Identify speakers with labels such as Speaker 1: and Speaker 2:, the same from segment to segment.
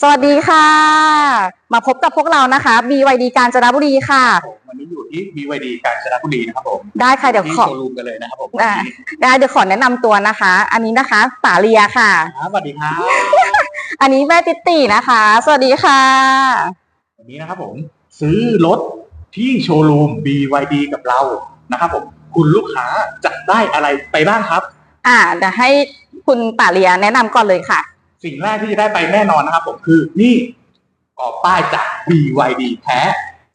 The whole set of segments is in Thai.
Speaker 1: สวัสดีค่ะ มาพบกับพวกเรานะคะ BYD กาญจนบุรีค่ะ
Speaker 2: ผมวันนี้อยู่ที่ BYD กาญจนบุรีนะครับผม
Speaker 1: ได้ค่ะเดี๋ยว
Speaker 2: ที่
Speaker 1: ขอ
Speaker 2: โชว์รูมกันเลยนะครับผม
Speaker 1: อ่าได้เดี๋ยวขอแนะนำตัวนะคะ อันนี้นะคะป๋าเลียค่ะ
Speaker 2: ครับสวัสดีครับ
Speaker 1: อันนี้แม่ติตตินะคะ สวัสดีค่ะ
Speaker 2: วันนี้นะครับผมซื้อรถที่โชว์รูม BYD กับเรานะครับผมคุณลูกค้าจะได้อะไรไปบ้างครับ
Speaker 1: อ่าเดี๋ยวให้คุณป๋าเลียแนะนำก่อนเลยค่ะ
Speaker 2: สิ่งแรกที่จะได้ไปแน่นอนนะครับผมคือนี่กรอบป้ายจาก BYD แท้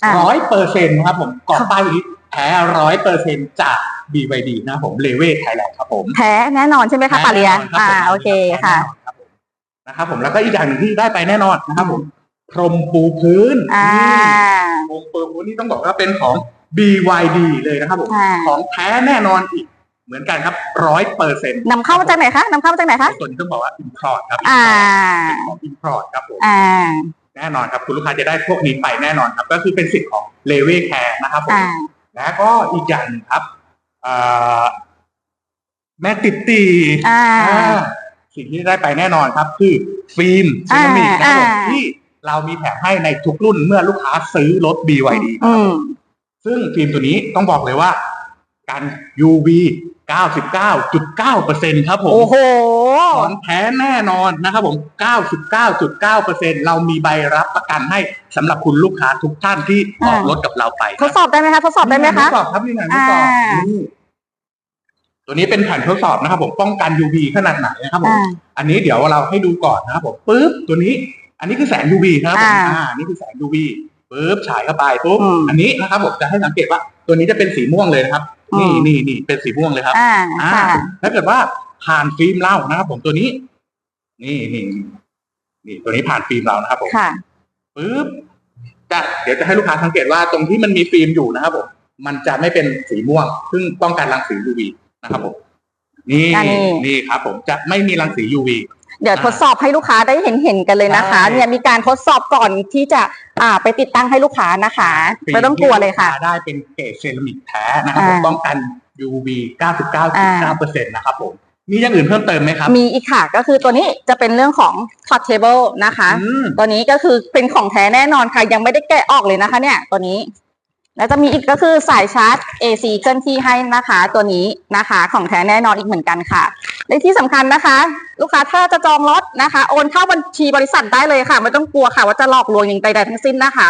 Speaker 1: อ่า
Speaker 2: ร้อยเปอร์เซ็นต์ครับผมกรอบป้ายนี้แท้ร้อยเปอร์เซ็นต์จาก BYD นะครับผมเลเวทไทยแลนด์ครับผม
Speaker 1: แพ้แน่นอนใช่ไหมคะป๋าเลีย
Speaker 2: แน่นนรับ
Speaker 1: อ่า
Speaker 2: ผม
Speaker 1: โอเคค่ะ
Speaker 2: รับผมนะครับผมแล้วก็อีกอย่างหนึ่งที่ได้ไปแน่นอนนะครับผมพรมปูพื้น
Speaker 1: อ่า
Speaker 2: พรมปูพื้นนี่ต้องบอกว่าเป็นของ BYD เลยนะครับผม
Speaker 1: อ่า
Speaker 2: ของแท้แน่นอนอีก เหมือนกันครับร้อยเปอร์เซ็นต์
Speaker 1: นำเข้ามาจากไหนคะนำเข้ามาจากไหนคะ
Speaker 2: ตัวนี้ต้องบอกว่า import ครับ
Speaker 1: อ่า
Speaker 2: เป็นของ import ครับผม
Speaker 1: อ่า
Speaker 2: แน่นอนครับคุณลูกค้าจะได้พวกนี้ไปแน่นอนครับ ก็คือเป็นสิทธิ์ของเลเวแคร์นะครับผม
Speaker 1: อ่า
Speaker 2: แล้วก็อีกอย่างหนึ่งครับอ่าแม่ติดตี
Speaker 1: อ่า
Speaker 2: อ่าสิ่งที่ได้ไปแน่นอนครับ คือฟิล์มเซรามิกนะครับผม
Speaker 1: อ่า
Speaker 2: ที่เรามีแถมให้ในทุกรุ่นเมื่อลูกค้าซื้อรถ BYD นะค
Speaker 1: อื
Speaker 2: รับ
Speaker 1: ม
Speaker 2: ซึ่งฟิล์มตัวนี้ต้องบอกเลยว่า การ UV 99.9%ครับผม
Speaker 1: โอ้โห
Speaker 2: ของแท้แน่นอนนะครับผม 99.9%เรามีใบรับประกันให้สำหรับคุณลูกค้าทุกท่านที่ออก
Speaker 1: อ่าร
Speaker 2: รถกับเราไป
Speaker 1: ทดสอบได้ไหมคะทดสอบได้ไหมคะ
Speaker 2: ทดสอบครับนี่ไงทดสอบ
Speaker 1: อ่า
Speaker 2: นี่ตัวนี้เป็นแผ่นทดสอบนะครับ ผมป้องกัน UV ขนาดไหนนะครับผม
Speaker 1: อ่า
Speaker 2: อันนี้เดี๋ยวเราให้ดูก่อนนะครับผมปุ๊บตัวนี้ อันนี้คือแสง UV นะครับผม
Speaker 1: อ่า
Speaker 2: อ่านี่คือแสง UV ปุ๊บฉายเข้าไปปุ๊บ
Speaker 1: อืม
Speaker 2: อันนี้นะครับผมจะให้สังเกตว่า ตัวนี้จะเป็นสีม่วงเลยนะครับ
Speaker 1: อื
Speaker 2: นี่
Speaker 1: ม
Speaker 2: นี่นี่เป็นสีม่วงเลยครับ
Speaker 1: อ่า
Speaker 2: อ่า
Speaker 1: ค่ะ
Speaker 2: ถ้าเกิดว่าผ่านฟิล์มเรานะครับผมตัวนี้ นี่นี่นี่นี่ตัวนี้ผ่านฟิล์มเรานะครับผม
Speaker 1: ค่ะ
Speaker 2: ปุ๊บจะเดี๋ยวจะให้ลูกค้าสังเกตว่าตรงที่มันมีฟิล์มอยู่นะครับผมมันจะไม่เป็นสีม่วง ซึ่งป้องกันรังสี UV นะครับผมนี่
Speaker 1: อันนี้
Speaker 2: นี่ครับผมจะไม่มีรังสี UV
Speaker 1: เดี๋ยวทดสอบให้ลูกค้าได้เห็นเห็นๆกันเลยนะคะ
Speaker 2: ใช่
Speaker 1: เนี่ยมีการทดสอบก่อนที่จะอ่าไปติดตั้งให้ลูกค้านะคะไม่ต้องกลัวเลยค่ะ
Speaker 2: ฟิล์มที่ได้เป็นเกรดเซรามิกแท้นะครับผม
Speaker 1: อ่า
Speaker 2: ป้องกัน UV 99.9%นะครับผม มีอย่างอื่นเพิ่มเติมไหมครับ
Speaker 1: มีอีกค่ะก็คือตัวนี้จะเป็นเรื่องของ portable นะคะ
Speaker 2: อืม
Speaker 1: ตัวนี้ก็คือเป็นของแท้แน่นอนค่ะ ยังไม่ได้แกะออกเลยนะคะ เนี่ยตัวนี้ แล้วจะมีอีกก็คือสายชาร์จ AC เคลื่อนที่ให้นะคะ ตัวนี้นะคะ ของแท้แน่นอนอีกเหมือนกันค่ะ ในที่สำคัญนะคะ ลูกค้าถ้าจะจองรถนะคะ โอนเข้าบัญชีบริษัทได้เลยค่ะ ไม่ต้องกลัวค่ะว่าจะหลอกลวงอย่างใดๆทั้งสิ้นนะคะ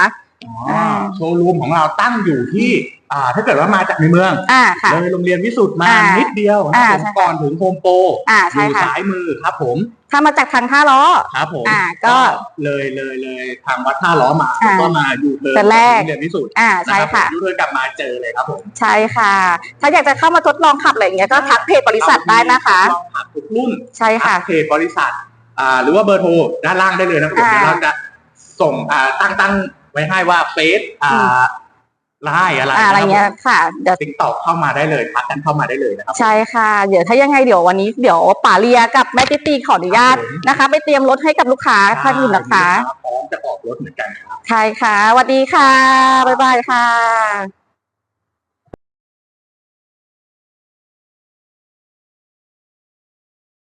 Speaker 2: โชว์รูมของเราตั้งอยู่ที่ อ่าถ้าเกิดว่ามาจากในเมือง
Speaker 1: อ่าค่ะ
Speaker 2: เลยโรงเรียนวิสุทธ์มา
Speaker 1: อ่า
Speaker 2: นิดเดียวนะ
Speaker 1: อ่า
Speaker 2: ผม
Speaker 1: ใช่ค่ะ
Speaker 2: ก่อนถึงโฮมโปร
Speaker 1: อ่า
Speaker 2: อ
Speaker 1: ใช่
Speaker 2: ยู่
Speaker 1: ค่ะ
Speaker 2: ซ้ายมือครับผม
Speaker 1: ถ้ามาจากทางท่าล้อ
Speaker 2: ครับผม
Speaker 1: อ่าก็
Speaker 2: เลยเลยเลยทางวัดท่าล้อมา
Speaker 1: อ่า
Speaker 2: ก็มาอยู่เทิร์
Speaker 1: แต่แรก
Speaker 2: โรงเรียนวิสุทธ์
Speaker 1: อ่าใช่
Speaker 2: นรับ
Speaker 1: ค่ะ
Speaker 2: ผมยูเทิร์นกลับมาเจอเลยครับผม
Speaker 1: ใช่ค่ะ ถ้าอยากจะเข้ามาทดลองขับอะไรอย่างเงี้ยก็ทักเพจบริษัทได้นะคะ
Speaker 2: ลองถามทุกรุ่น
Speaker 1: ใช่ค่ะ
Speaker 2: ทักเพจบริษัทอ่าหรือว่าเบอร์โทรด้านล่างได้เลยนะครับผม
Speaker 1: อ่า
Speaker 2: เดี๋ยวเราจะส่งอ่าตั้งตั้งไว้ให้ว่าเฟซอ่า ไลน์อะไร
Speaker 1: อ่าอะไรเงี้ยค่ะ เดี๋ยว
Speaker 2: ติ๊กตอกเข้ามาได้เลยทักกันเข้ามาได้เลยนะครับ
Speaker 1: ใช่ค่ะ เดี๋ยวถ้ายังไงเดี๋ยววันนี้เดี๋ยวป๋าเลียกับแม่ติตีขออนุญาต
Speaker 2: ครับผม
Speaker 1: นะคะ ไปเตรียมรถให้กับลูกค้าท่านอื่นนะคะ
Speaker 2: พร้อมจะออกรถเหมือนกันครับ
Speaker 1: ใช่ค่ะสวัสดีค่ะ บ๊ายบายค่ะ